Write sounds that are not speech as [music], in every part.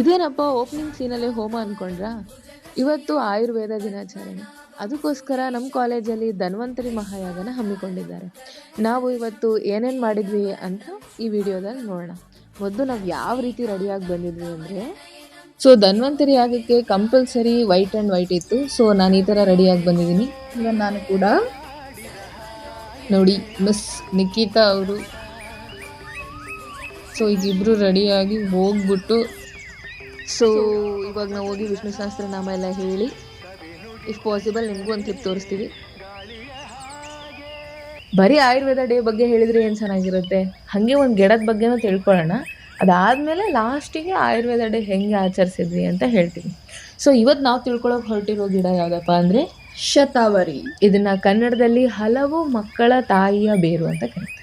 ಇದೇನಪ್ಪ ಓಪನಿಂಗ್ ಸೀನಲ್ಲೇ ಹೋಮ ಅನ್ಕೊಂಡ್ರಾ? ಇವತ್ತು ಆಯುರ್ವೇದ ದಿನಾಚರಣೆ. ಅದಕ್ಕೋಸ್ಕರ ನಮ್ಮ ಕಾಲೇಜಲ್ಲಿ ಧನ್ವಂತರಿ ಮಹಾಯಾಗನ ಹಮ್ಮಿಕೊಂಡಿದ್ದಾರೆ. ನಾವು ಇವತ್ತು ಏನೇನು ಮಾಡಿದ್ವಿ ಅಂತ ಈ ವಿಡಿಯೋದಲ್ಲಿ ನೋಡೋಣ. ಮೊದಲು ನಾವು ಯಾವ ರೀತಿ ರೆಡಿಯಾಗಿ ಬಂದಿದ್ವಿ ಅಂದರೆ, ಸೊ ಧನ್ವಂತರಿ ಯಾಗಕ್ಕೆ ಕಂಪಲ್ಸರಿ ವೈಟ್ ಆ್ಯಂಡ್ ವೈಟ್ ಇತ್ತು. ಸೊ ನಾನು ಈ ಥರ ರೆಡಿಯಾಗಿ ಬಂದಿದ್ದೀನಿ. ನಾನು ಕೂಡ ನೋಡಿ ಮಿಸ್ ನಿಖಿತಾ ಅವರು. ಸೊ ಈಗ ಇಬ್ಬರು ರೆಡಿಯಾಗಿ ಹೋಗ್ಬಿಟ್ಟು ಸೊ ಇವಾಗ ನಾವು ಹೋಗಿ ವಿಷ್ಣು ಸಹಸ್ರನಾಮ ಎಲ್ಲ ಹೇಳಿ ಇಫ್ ಪಾಸಿಬಲ್ ನಿಮಗೂ ಒಂದು ಕ್ಲಿಪ್ ತೋರಿಸ್ತೀವಿ. ಬರೀ ಆಯುರ್ವೇದ ಡೇ ಬಗ್ಗೆ ಹೇಳಿದ್ರೆ ಏನು ಚೆನ್ನಾಗಿರುತ್ತೆ? ಹಾಗೆ ಒಂದು ಗಿಡದ ಬಗ್ಗೆನೂ ತಿಳ್ಕೊಳ್ಳೋಣ. ಅದಾದಮೇಲೆ ಲಾಸ್ಟಿಗೆ ಆಯುರ್ವೇದ ಡೇ ಹೆಂಗೆ ಆಚರಿಸಿದ್ವಿ ಅಂತ ಹೇಳ್ತೀವಿ. ಸೊ ಇವತ್ತು ನಾವು ತಿಳ್ಕೊಳ್ಳೋಕೆ ಹೊರಟಿರೋ ಗಿಡ ಯಾವುದಪ್ಪ ಅಂದರೆ ಶತಾವರಿ. ಇದನ್ನು ಕನ್ನಡದಲ್ಲಿ ಹಲವು ಮಕ್ಕಳ ತಾಯಿಯ ಬೇರು ಅಂತ ಕರೀತಾರೆ.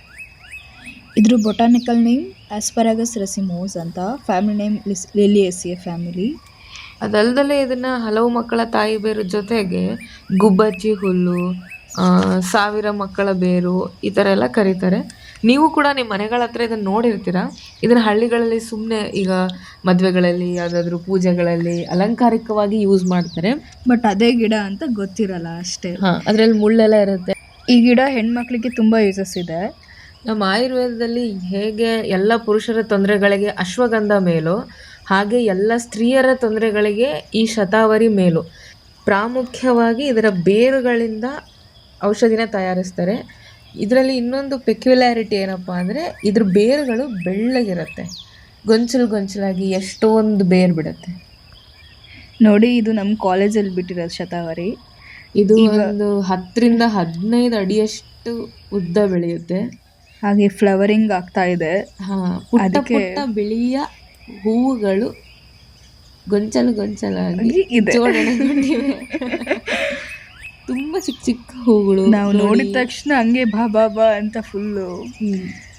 ಇದ್ರ ಬೊಟಾನಿಕಲ್ ನೇಮ್ ಆಸ್ಪರಾಗಸ್ ರೆಸಿಮೋಸ್ ಅಂತ ಫ್ಯಾಮಿಲಿ ನೇಮ್ ಲಿಲಿಯೇಸಿಯ ಫ್ಯಾಮಿಲಿ ಅದಲ್ದಲೇ ಇದನ್ನ ಹಲವು ಮಕ್ಕಳ ತಾಯಿ ಬೇರು ಜೊತೆಗೆ ಗುಬ್ಬಚ್ಚಿ ಹುಲ್ಲು ಆ, ಸಾವಿರ ಮಕ್ಕಳ ಬೇರು ಈ ಥರ ಎಲ್ಲ ಕರೀತಾರೆ. ನೀವು ಕೂಡ ನಿಮ್ಮ ಮನೆಗಳ ಹತ್ರ ಇದನ್ನ ನೋಡಿರ್ತೀರ? ಇದನ್ನು ಹಳ್ಳಿಗಳಲ್ಲಿ ಸುಮ್ಮನೆ ಈಗ ಮದುವೆಗಳಲ್ಲಿ ಯಾವುದಾದ್ರೂ ಪೂಜೆಗಳಲ್ಲಿ ಅಲಂಕಾರಿಕವಾಗಿ ಯೂಸ್ ಮಾಡ್ತಾರೆ. ಬಟ್ ಅದೇ ಗಿಡ ಅಂತ ಗೊತ್ತಿರಲ್ಲ ಅಷ್ಟೇ. ಹಾಂ ಅದರಲ್ಲಿ ಮುಳ್ಳೆಲ್ಲ ಇರುತ್ತೆ. ಈ ಗಿಡ ಹೆಣ್ಮಕ್ಳಿಗೆ ತುಂಬಾ ಯೂಸಸ್ ಇದೆ. ನಮ್ಮ ಆಯುರ್ವೇದದಲ್ಲಿ ಹೇಗೆ ಎಲ್ಲ ಪುರುಷರ ತೊಂದರೆಗಳಿಗೆ ಅಶ್ವಗಂಧ ಮೇಲು ಹಾಗೆ ಎಲ್ಲ ಸ್ತ್ರೀಯರ ತೊಂದರೆಗಳಿಗೆ ಈ ಶತಾವರಿ ಮೇಲು ಪ್ರಾಮುಖ್ಯವಾಗಿ ಇದರ ಬೇರುಗಳಿಂದ ಔಷಧಿನ ತಯಾರಿಸ್ತಾರೆ. ಇದರಲ್ಲಿ ಇನ್ನೊಂದು ಪೆಕ್ಯುಲಾರಿಟಿ ಏನಪ್ಪ ಅಂದರೆ ಇದ್ರ ಬೇರುಗಳು ಬೆಳ್ಳಗಿರುತ್ತೆ. ಗೊಂಚಲು ಗೊಂಚಲಾಗಿ ಎಷ್ಟೊಂದು ಬೇರು ಬಿಡುತ್ತೆ. ನೋಡಿ ಇದು ನಮ್ಮ ಕಾಲೇಜಲ್ಲಿ ಬಿಟ್ಟಿರೋದು ಶತಾವರಿ. ಇದು ಒಂದು ಹತ್ತರಿಂದ ಹದಿನೈದು ಅಡಿಯಷ್ಟು ಉದ್ದ ಬೆಳೆಯುತ್ತೆ. ಹಾಗೆ ಫ್ಲವರಿಂಗ್ ಆಗ್ತಾ ಇದೆ. ಹಾ ಪುಟ್ಟ ಅದಕ್ಕೆ- ಪುಟ್ಟ ಬಿಳಿಯ ಹೂವುಗಳು ಗೊಂಚಲು ಗೊಂಚಲಾಗಿ ಇದೆ. ಜೋಡಣೆಗೊಂಡಿವೆ. ತುಂಬಾ ಚಿಕ್ಕ ಚಿಕ್ಕ ಹೂಗಳು ನಾವು ನೋಡಿದ ತಕ್ಷಣ ಹಂಗೆ ಬಾ ಬಾ ಬಾ ಅಂತ ಫುಲ್ಲು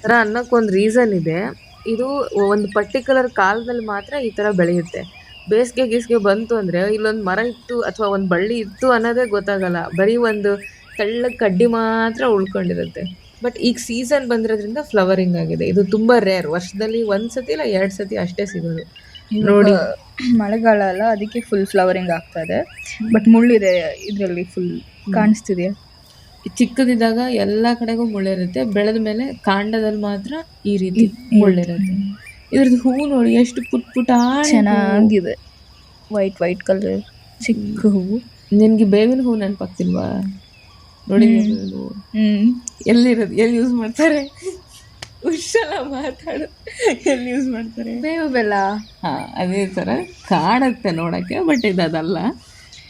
ಥರ ಅನ್ನಕ್ಕೊಂದು ರೀಸನ್ ಇದೆ. ಇದು ಒಂದು ಪರ್ಟಿಕ್ಯುಲರ್ ಕಾಲದಲ್ಲಿ ಮಾತ್ರ ಈ ತರ ಬೆಳೆಯುತ್ತೆ. ಬೇಸಿಗೆ ಗೀಸಿಗೆ ಬಂತು ಅಂದ್ರೆ ಇಲ್ಲೊಂದು ಮರ ಇತ್ತು ಅಥವಾ ಒಂದು ಬಳ್ಳಿ ಇತ್ತು ಅನ್ನೋದೇ ಗೊತ್ತಾಗಲ್ಲ. ಬರೀ ಒಂದು ತೆಳ್ಳಗೆ ಕಡ್ಡಿ ಮಾತ್ರ ಉಳ್ಕೊಂಡಿರುತ್ತೆ. ಬಟ್ ಈಗ ಸೀಸನ್ ಬಂದಿರೋದ್ರಿಂದ ಫ್ಲವರಿಂಗ್ ಆಗಿದೆ. ಇದು ತುಂಬ ರೇರ್ ವರ್ಷದಲ್ಲಿ ಒಂದ್ಸತಿ ಇಲ್ಲ ಎರಡು ಸತಿ ಅಷ್ಟೇ ಸಿಗೋದು. ನೋಡಿ. ಮಳೆಗಾಲ ಅಲ್ಲ ಅದಕ್ಕೆ ಫುಲ್ ಫ್ಲವರಿಂಗ್ ಆಗ್ತಾ ಇದೆ. ಬಟ್ ಮುಳ್ಳಿದೆ ಇದರಲ್ಲಿ ಫುಲ್ ಕಾಣಿಸ್ತಿದೆಯಾ ಚಿಕ್ಕದಿದ್ದಾಗ ಎಲ್ಲ ಕಡೆಗೂ ಮುಳ್ಳಿರುತ್ತೆ ಬೆಳೆದ ಮೇಲೆ ಕಾಂಡದಲ್ಲಿ ಮಾತ್ರ ಈ ರೀತಿ ಮುಳ್ಳಿರುತ್ತೆ ಇದ್ರದ್ದು ಹೂವು ನೋಡಿ ಎಷ್ಟು ಪುಟ್ ಪುಟ ಚೆನ್ನಾಗಿದೆ. ವೈಟ್ ವೈಟ್ ಕಲರ್ ಚಿಕ್ಕ ಹೂವು ನಿನಗೆ ಬೇವಿನ ಹೂವು ನೆನಪಾಗ್ತಿಲ್ವಾ? ನೋಡಿ ಎಲ್ಲಿರೋದು ಎಲ್ಲಿ ಯೂಸ್ ಮಾಡ್ತಾರೆ? ಹುಷಲ್ಲ ಮಾತಾಡು. ಎಲ್ಲಿ ಯೂಸ್ ಮಾಡ್ತಾರೆ? ಬೇವು ಬೆಲ್ಲ. ಹಾಂ ಅದೇ ಥರ ಕಾಣುತ್ತೆ ನೋಡಕ್ಕೆ ಬಟ್ ಇದು ಅದಲ್ಲ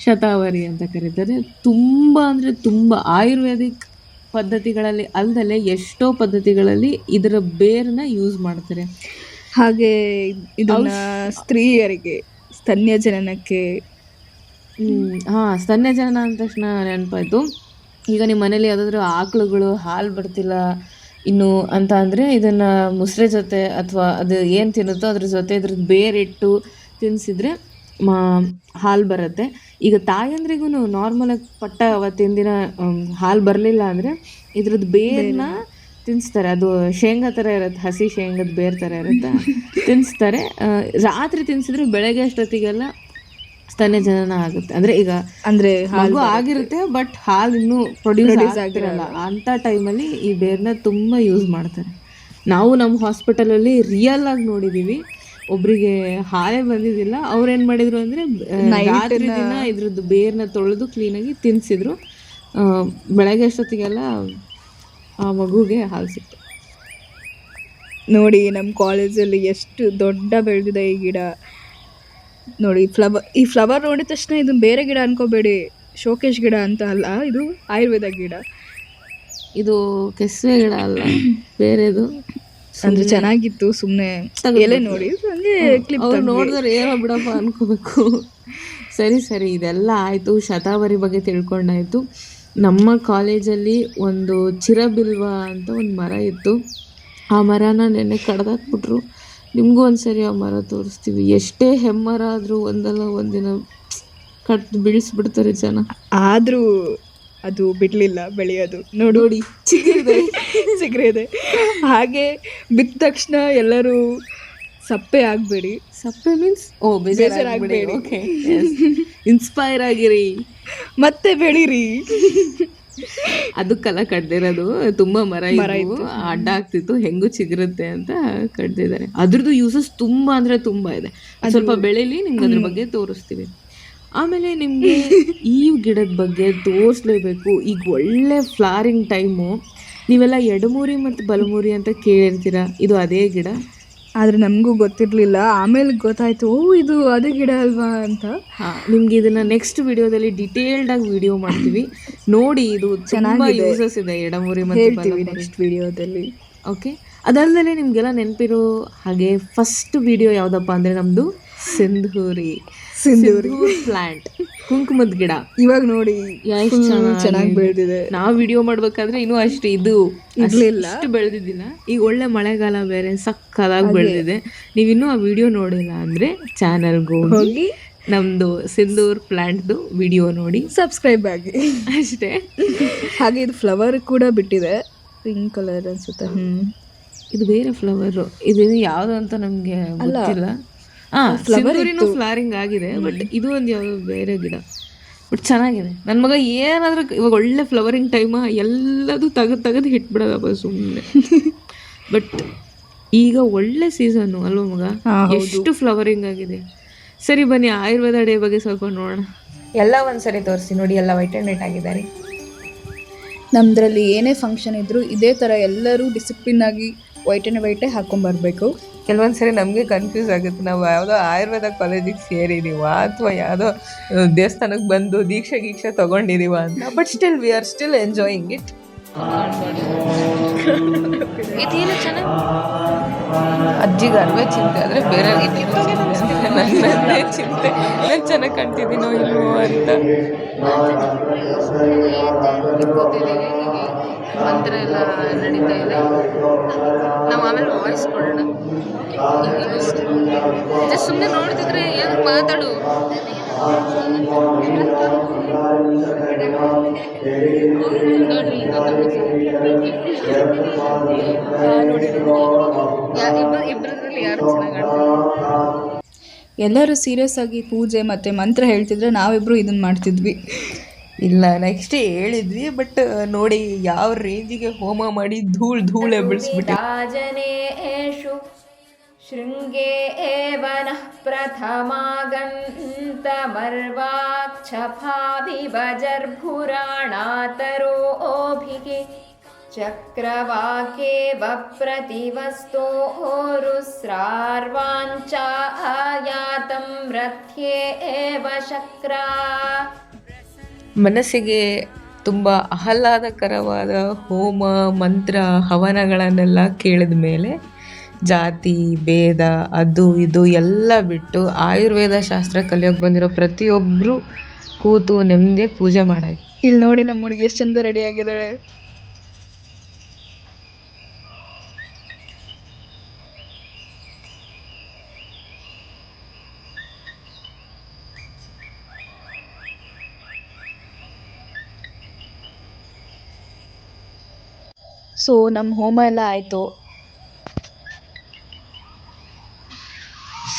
ಶತಾವರಿ ಅಂತ ಕರೀತಾರೆ. ತುಂಬ ಅಂದರೆ ತುಂಬ ಆಯುರ್ವೇದಿಕ್ ಪದ್ಧತಿಗಳಲ್ಲಿ ಅಲ್ದಲೆ ಎಷ್ಟೋ ಪದ್ಧತಿಗಳಲ್ಲಿ ಇದರ ಬೇರನ್ನ ಯೂಸ್ ಮಾಡ್ತಾರೆ. ಹಾಗೆ ಇದನ್ನ ಸ್ತ್ರೀಯರಿಗೆ ಸ್ತನ್ಯ ಜನನಕ್ಕೆ ಹಾ ಸ್ತನ್ಯ ಜನನ ಅಂದ ತಕ್ಷಣ ನೆನಪಾಯ್ತು. ಈಗ ನಿಮ್ಮ ಮನೇಲಿ ಯಾವುದಾದ್ರೂ ಆಕಳುಗಳು ಹಾಲು ಬರ್ತಿಲ್ಲ ಇನ್ನು ಅಂತ ಅಂದರೆ ಇದನ್ನು ಮುಸ್ರೆ ಜೊತೆ ಅಥವಾ ಅದು ಏನು ತಿನ್ನುತ್ತೋ ಅದ್ರ ಜೊತೆ ಇದ್ರದ್ದು ಬೇರಿಟ್ಟು ತಿನ್ನಿಸಿದ್ರೆ ಮಾ ಹಾಲು ಬರುತ್ತೆ. ಈಗ ತಾಯಂದ್ರಿಗೂ ನಾರ್ಮಲಾಗಿ ಪಟ್ಟ ಅವತ್ತಿನ ದಿನ ಹಾಲು ಬರಲಿಲ್ಲ ಅಂದರೆ ಇದ್ರದ್ದು ಬೇರನ್ನ ತಿನ್ನಿಸ್ತಾರೆ ಅದು ಶೇಂಗಾ ಥರ ಇರುತ್ತೆ ಹಸಿ ಶೇಂಗದ ಬೇರ್ ಥರ ಇರುತ್ತೆ. ತಿನ್ನಿಸ್ತಾರೆ ರಾತ್ರಿ ತಿನ್ನಿಸಿದ್ರೆ ಬೆಳಗ್ಗೆ ಅಷ್ಟೊತ್ತಿಗೆಲ್ಲ ಸ್ತನ್ಯ ಜನನ ಆಗುತ್ತೆ. ಅಂದ್ರೆ ಈಗ ಅಂದ್ರೆ ಮಗು ಆಗಿರುತ್ತೆ ಬಟ್ ಹಾಲು ಇನ್ನೂ ಪ್ರೊಡ್ಯೂಸ್ ಆಗಿರಲ್ಲ ಅಂತ ಟೈಮಲ್ಲಿ ಈ ಬೇರ್ನ ತುಂಬಾ ಯೂಸ್ ಮಾಡ್ತಾರೆ. ನಾವು ನಮ್ಮ ಹಾಸ್ಪಿಟಲಲ್ಲಿ ರಿಯಲ್ ಆಗಿ ನೋಡಿದೀವಿ. ಒಬ್ರಿಗೆ ಹಾಲೇ ಬಂದಿದ್ದಿಲ್ಲ. ಅವ್ರೇನ್ ಏನ್ ಮಾಡಿದ್ರು ಅಂದ್ರೆ ರಾತ್ರಿ ದಿನ ಇದ್ರದ್ದು ಬೇರ್ನ ತೊಳೆದು ಕ್ಲೀನಾಗಿ ತಿನ್ಸಿದ್ರು. ಬೆಳಗ್ಗೆ ಅಷ್ಟೊತ್ತಿಗೆಲ್ಲ ಆ ಮಗುಗೆ ಹಾಲು ಸಿಕ್ತು. ನೋಡಿ ನಮ್ಮ ಕಾಲೇಜಲ್ಲಿ ಎಷ್ಟು ದೊಡ್ಡ ಬೆಳೆದಿದೆ ಈ ಗಿಡ. ನೋಡಿ ಫ್ಲವರ್ ಈ ಫ್ಲವರ್ ನೋಡಿದ ತಕ್ಷಣ ಇದು ಬೇರೆ ಗಿಡ ಅನ್ಕೋಬೇಡಿ. ಶೋಕೇಶ್ ಗಿಡ ಅಂತ ಅಲ್ಲ ಇದು ಆಯುರ್ವೇದ ಗಿಡ. ಇದು ಕೆಸುವೆ ಗಿಡ ಅಲ್ಲ ಬೇರೆದು. ಅಂದ್ರೆ ಚೆನ್ನಾಗಿತ್ತು ಸುಮ್ಮನೆ ಎಲೆ ನೋಡಿ ಹಂಗೆ ಕ್ಲಿಪ್ ನೋಡಿದ್ರೆ ಏನೋ ಬಿಡಪ್ಪ ಅನ್ಕೋಬೇಕು. ಸರಿ ಸರಿ ಇದೆಲ್ಲ ಆಯಿತು ಶತಾವರಿ ಬಗ್ಗೆ ತಿಳ್ಕೊಂಡಾಯ್ತು. ನಮ್ಮ ಕಾಲೇಜಲ್ಲಿ ಒಂದು ಚಿರಬಿಲ್ವ ಅಂತ ಒಂದು ಮರ ಇತ್ತು. ಆ ಮರನ ನೆನ್ನೆ ಕಡ್ದಾಕ್ಬಿಟ್ರು. ನಿಮಗೂ ಒಂದ್ಸರಿ ಆ ಮರ ತೋರಿಸ್ತೀವಿ. ಎಷ್ಟೇ ಹೆಮ್ಮರ ಆದರೂ ಒಂದಲ್ಲ ಒಂದಿನ ಕಟ್ ಬೀಳಿಸ್ಬಿಡ್ತಾರೆ ಜನ. ಆದರೂ ಅದು ಬಿಡಲಿಲ್ಲ ಬೆಳೆಯೋದು. ನೋಡು ನೋಡಿ ಚಿಗುರಿದೆ. [laughs] ಚಿಗುರಿದೆ. ಹಾಗೆ ಬಿದ್ದ ತಕ್ಷಣ ಎಲ್ಲರೂ ಸಪ್ಪೆ ಆಗಬೇಡಿ. ಸಪ್ಪೆ ಮೀನ್ಸ್ ಓ ಬೇಜಾರಾಗಬೇಡಿ. ಆಗಬೇಡಿ ಓಕೆ ಇನ್ಸ್ಪೈರ್ ಆಗಿರಿ. ಮತ್ತೆ ಬೆಳೀರಿ. ಅದಕ್ಕೆಲ್ಲ ಕಡ್ದಿರೋದು ತುಂಬಾ ಮರ ಇತ್ತು. ಅಡ್ಡ ಆಗ್ತಿತ್ತು. ಹೆಂಗು ಚಿಗುರುತ್ತೆ ಅಂತ ಕಡ್ದಿದ್ದಾರೆ. ಅದ್ರದ್ದು ಯೂಸಸ್ ತುಂಬಾ ಅಂದ್ರೆ ತುಂಬಾ ಇದೆ. ಸ್ವಲ್ಪ ಬೆಳೆಯಲಿ ನಿಮ್ಗೆ ಅದ್ರ ಬಗ್ಗೆ ತೋರಿಸ್ತೀವಿ. ಆಮೇಲೆ ನಿಮ್ಗೆ ಈ ಗಿಡದ ಬಗ್ಗೆ ತೋರಿಸ್ಲೇಬೇಕು. ಈಗ ಒಳ್ಳೆ ಫ್ಲಾರಿಂಗ್ ಟೈಮು ನೀವೆಲ್ಲ ಎಡಮೂರಿ ಮತ್ತು ಬಲಮೂರಿ ಅಂತ ಕೇಳಿರ್ತೀರಾ? ಇದು ಅದೇ ಗಿಡ. ಆದ್ರೆ ನಮಗೂ ಗೊತ್ತಿರ್ಲಿಲ್ಲ. ಆಮೇಲೆ ಗೊತ್ತಾಯ್ತು ಓ ಇದು ಅದೇ ಗಿಡ ಅಲ್ವಾ? ಅಂತ. ನಿಮ್ಗೆ ಇದನ್ನ ನೆಕ್ಸ್ಟ್ ವಿಡಿಯೋದಲ್ಲಿ ಡಿಟೇಲ್ಡ್ ಆಗಿ ವಿಡಿಯೋ ಮಾಡ್ತೀವಿ. ನೋಡಿ ಇದು ಚೆನ್ನಾಗಿ. ಯೂಸಸ್ ಇದೆ ಎಡಮೂರಿ ಮತ್ತೆ ನೆಕ್ಸ್ಟ್ ವಿಡಿಯೋದಲ್ಲಿ ಓಕೆ ಅದಲ್ಲದೆ ನಿಮಗೆಲ್ಲ ನೆನಪಿರೋ ಹಾಗೆ ಫಸ್ಟ್ ವಿಡಿಯೋ ಯಾವುದಪ್ಪ ಅಂದರೆ ನಮ್ಮದು ಸಿಂಧೂರಿ. ಸಿಂಧೂರಿ. ಪ್ಲಾಂಟ್ ಕುಂಕುಮದ ಗಿಡ. ಇವಾಗ ನೋಡಿ ಚೆನ್ನಾಗಿ ಬೆಳೆದಿದೆ. ನಾವು ವಿಡಿಯೋ ಮಾಡ್ಬೇಕಾದ್ರೆ ಇನ್ನೂ ಅಷ್ಟು ಇದು ಇರ್ಲಿಲ್ಲ. ಅಷ್ಟು ಬೆಳೆದಿದ್ದಿಲ್ಲ. ಈಗ ಒಳ್ಳೆ ಮಳೆಗಾಲ ಬೇರೆ ಸಕ್ಕದಾಗಿ ಬೆಳೆದಿದೆ. ನೀವಿನ್ನೂ ಆ ವಿಡಿಯೋ ನೋಡಿಲ್ಲ ಅಂದರೆ ಚಾನಲ್ಗೆ ಹೋಗಿ. ನಮ್ಮದು ಸಿಂಧೂರ್ ಪ್ಲಾಂಟ್ದು ವಿಡಿಯೋ ನೋಡಿ. ಸಬ್ಸ್ಕ್ರೈಬ್ ಆಗಿ. ಅಷ್ಟೇ. ಹಾಗೆ ಇದು ಫ್ಲವರ್ ಕೂಡ ಬಿಟ್ಟಿದೆ. ಪಿಂಕ್ ಕಲರ್ ಅನ್ಸುತ್ತೆ. ಹ್ಮ್. ಇದು ಬೇರೆ ಫ್ಲವರ್ ಇದು ಯಾವುದು ಅಂತ ನಮಗೆ ಗೊತ್ತಿಲ್ಲ. ಹಾ flower ಫ್ಲವರಿನೂ ಫ್ಲಾರಿಂಗ್ ಆಗಿದೆ ಬಟ್ ಇದು ಒಂದು ಯಾವುದೋ ಬೇರೆ ಗಿಡ. ಬಟ್ ಚೆನ್ನಾಗಿದೆ. ನನ್ನ ಮಗ ಏನಾದ್ರೂ ಇವಾಗ ಒಳ್ಳೆ ಫ್ಲವರಿಂಗ್ ಟೈಮ ಎಲ್ಲದೂ ತೆಗೆದು ತೆಗೆದು ಹಿಟ್ಬಿಡೋದಪ್ಪ ಸುಮ್ಮನೆ ಬಟ್ [laughs] ಈಗ ಒಳ್ಳೆ ಸೀಸನ್ನು ಅಲ್ವಾ ಮಗ? ಎಷ್ಟು ಫ್ಲವರಿಂಗ್ ಆಗಿದೆ. ಸರಿ ಬನ್ನಿ ಆಯುರ್ವೇದ ಡೇ ಬಗ್ಗೆ ಸ್ವಲ್ಪ ನೋಡೋಣ. ಎಲ್ಲ ಒಂದ್ಸರಿ ತೋರಿಸಿ ನೋಡಿ ಎಲ್ಲ ವೈಟ್ ಆ್ಯಂಡ್ ವೈಟ್ ಆಗಿದ್ದಾರೆ. ನಮ್ದ್ರಲ್ಲಿ ಏನೇ ಫಂಕ್ಷನ್ ಇದ್ರು ಇದೇ ತರ ಎಲ್ಲರೂ ಡಿಸಿಪ್ಲಿನ್ ಆಗಿ ವೈಟ್ ಅಂಡ್ ವೈಟೇ ಹಾಕೊಂಡ್ ಕೆಲವೊಂದು ಸರಿ ನಮಗೆ ಕನ್ಫ್ಯೂಸ್ ಆಗುತ್ತೆ. ನಾವು ಯಾವುದೋ ಆಯುರ್ವೇದ ಕಾಲೇಜಿಗೆ ಸೇರಿದೀವ ಅಥವಾ ಯಾವುದೋ ದೇವಸ್ಥಾನಕ್ಕೆ ಬಂದು ದೀಕ್ಷೆ ಗೀಕ್ಷೆ ತಗೊಂಡಿದೀವ ಅಂತ. But still we are still enjoying it ಇದೇನು ಚೆನ್ನಾಗಿ ಅಜ್ಜಿಗೆ ಅಲ್ವೇ ಚಿಂತೆ, ಆದರೆ ಬೇರೆ ನನ್ನೇ ಚಿಂತೆ, ನಾನು ಚೆನ್ನಾಗಿ ಕಾಣ್ತಿದ್ದೀನೋ ಇಲ್ವೋ ಅಂತ ಮಂತ್ರ ಎಲ್ಲ ನಡೀತಾ ಇದೆ ನಾವು ಆಮೇಲೆ ವಾಯ್ಸ್ ಕೊಡೋಣ. ಸುಮ್ಮನೆ ನೋಡ್ತಿದ್ರೆ ಏನು ಮಾತಾಡು. ಎಲ್ಲರೂ ಸೀರಿಯಸ್ ಆಗಿ ಪೂಜೆ ಮತ್ತೆ ಮಂತ್ರ ಹೇಳ್ತಿದ್ರೆ ನಾವಿಬ್ರು ಇದನ್ನ ಮಾಡ್ತಿದ್ವಿ. ಇಲ್ಲ ನೆಕ್ಸ್ಟ್ ಹೇಳಿದ್ವಿ ಬಟ್ ನೋಡಿ ಯಾವ ರೇಂಜಿಗೆ ಹೋಮ ಮಾಡಿ ಧೂಳ್ ಧೂಳೆ ಬಿಡಿಸ್ಬಿಟ್ಟು शृङ्गे एव नः प्रथमागन्तमर्वाक्षफाभिभजर्भुराणातरोभिः चक्रवाकेव प्रतिवस्तोरुस्रार्वाञ्चायातं रथ्ये एव शक्रा ಮನಸ್ಸಿಗೆ ತುಂಬ ಆಹ್ಲಾದಕರವಾದ ಹೋಮ ಮಂತ್ರ ಹವನಗಳನ್ನೆಲ್ಲ ಕೇಳಿದ ಮೇಲೆ ಜಾತಿ, ಭೇದ, ಅದು, ಇದು ಎಲ್ಲ ಬಿಟ್ಟು ಆಯುರ್ವೇದ ಶಾಸ್ತ್ರ ಕಲಿಯೋಕೆ ಬಂದಿರೋ ಪ್ರತಿಯೊಬ್ಬರು ಕೂತು ನೆಮ್ಮದಿ ಪೂಜೆ ಮಾಡಿ ಇಲ್ಲಿ ನೋಡಿ ನಮ್ಮ ಹುಡುಗಿ ಎಷ್ಟು ಚಂದ ರೆಡಿ ಆಗಿದ್ದಾಳೆ. ಸೊ ನಮ್ಮ ಹೋಮ ಎಲ್ಲ ಆಯಿತು.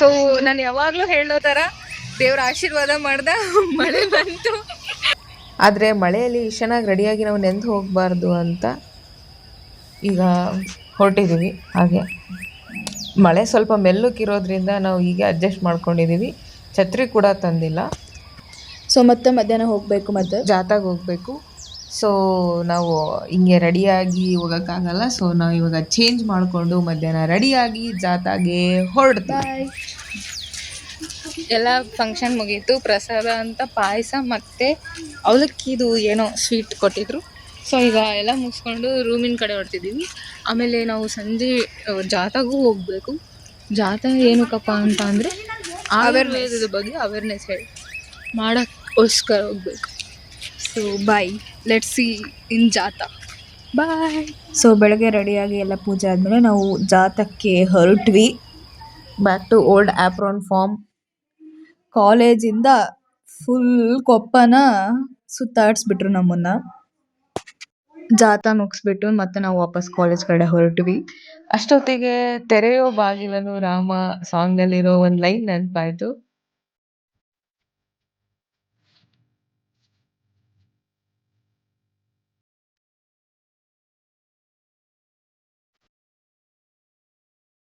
ಸೊ ನಾನು ಯಾವಾಗಲೂ ಹೇಳೋ ಥರ ದೇವ್ರ ಆಶೀರ್ವಾದ ಮಾಡ್ದ ಮಳೆ ಬಂತು. ಆದರೆ ಮಳೆಯಲ್ಲಿ ಇಷ್ಟನಾಗಿ ರೆಡಿಯಾಗಿ ನಾವು ನೆಂದು ಹೋಗಬಾರ್ದು ಅಂತ ಈಗ ಹೊರಟಿದ್ದೀವಿ ಹಾಗೆ ಮಳೆ ಸ್ವಲ್ಪ ಮೆಲ್ಲಕ್ಕಿರೋದ್ರಿಂದ ನಾವು ಈಗ ಅಡ್ಜಸ್ಟ್ ಮಾಡ್ಕೊಂಡಿದ್ದೀವಿ ಛತ್ರಿ ಕೂಡ ತಂದಿಲ್ಲ. ಸೊ ಮತ್ತೆ ಮಧ್ಯಾಹ್ನ ಹೋಗಬೇಕು ಮತ್ತೆ? ಜಾತಾಗ ಹೋಗಬೇಕು. ಸೊ ನಾವು ಹಿಂಗೆ ರೆಡಿಯಾಗಿ ಹೋಗೋಕ್ಕಾಗಲ್ಲ. ಸೊ ನಾವು ಇವಾಗ ಚೇಂಜ್ ಮಾಡಿಕೊಂಡು ಮಧ್ಯಾಹ್ನ ರೆಡಿಯಾಗಿ ಜಾತಾಗೆ ಹೊರಡ್ತೀವಿ. ಎಲ್ಲ ಫಂಕ್ಷನ್ ಮುಗೀತು. ಪ್ರಸಾದ ಅಂತ ಪಾಯಸ ಮತ್ತು ಅವಲಕ್ಕಿದು ಏನೋ ಸ್ವೀಟ್ ಕೊಟ್ಟಿದ್ರು. ಸೊ ಈಗ ಎಲ್ಲ ಮುಗಿಸ್ಕೊಂಡು ರೂಮಿನ ಕಡೆ ಹೊರಟಿದ್ದೀವಿ ಆಮೇಲೆ ನಾವು ಸಂಜೆ ಜಾತಾಗೂ ಹೋಗಬೇಕು. ಜಾತ ಏನಕ್ಕಪ್ಪ ಅಂತ ಅಂದರೆ ಅವೇರ್ನೆಸ್ ಬಗ್ಗೆ ಅವೇರ್ನೆಸ್ ಹೇಳಿ. ಮಾಡೋಕ್ಕೋಸ್ಕರ ಹೋಗ್ಬೇಕು. So bye let see in jatha bye so ಬೆಳಗ್ಗೆ ರೆಡಿಯಾಗಿ ಎಲ್ಲ ಪೂಜೆ ಆದಮೇಲೆ ನಾವು ಜಾತಕ್ಕೆ ಹೊರಟ್ವಿ. Back to old apron form ಕಾಲೇಜಿಂದ ಫುಲ್ ಕೊಪ್ಪನ ಸುತ್ತಾಡಿಸ್ಬಿಟ್ರು ನಮ್ಮನ್ನ. ಜಾಥಾ ಮುಗಿಸ್ಬಿಟ್ಟು ಮತ್ತೆ ನಾವು ವಾಪಸ್ ಕಾಲೇಜ್ ಕಡೆ ಹೊರಟ್ವಿ. ಅಷ್ಟೊತ್ತಿಗೆ ತೆರೆಯೋ ಬಾಗಿಲನು ರಾಮ ಸಾಂಗ್ ಒಂದು ಒಂದ್ ಲೈನ್ ನೆನಪಾಯ್ತು.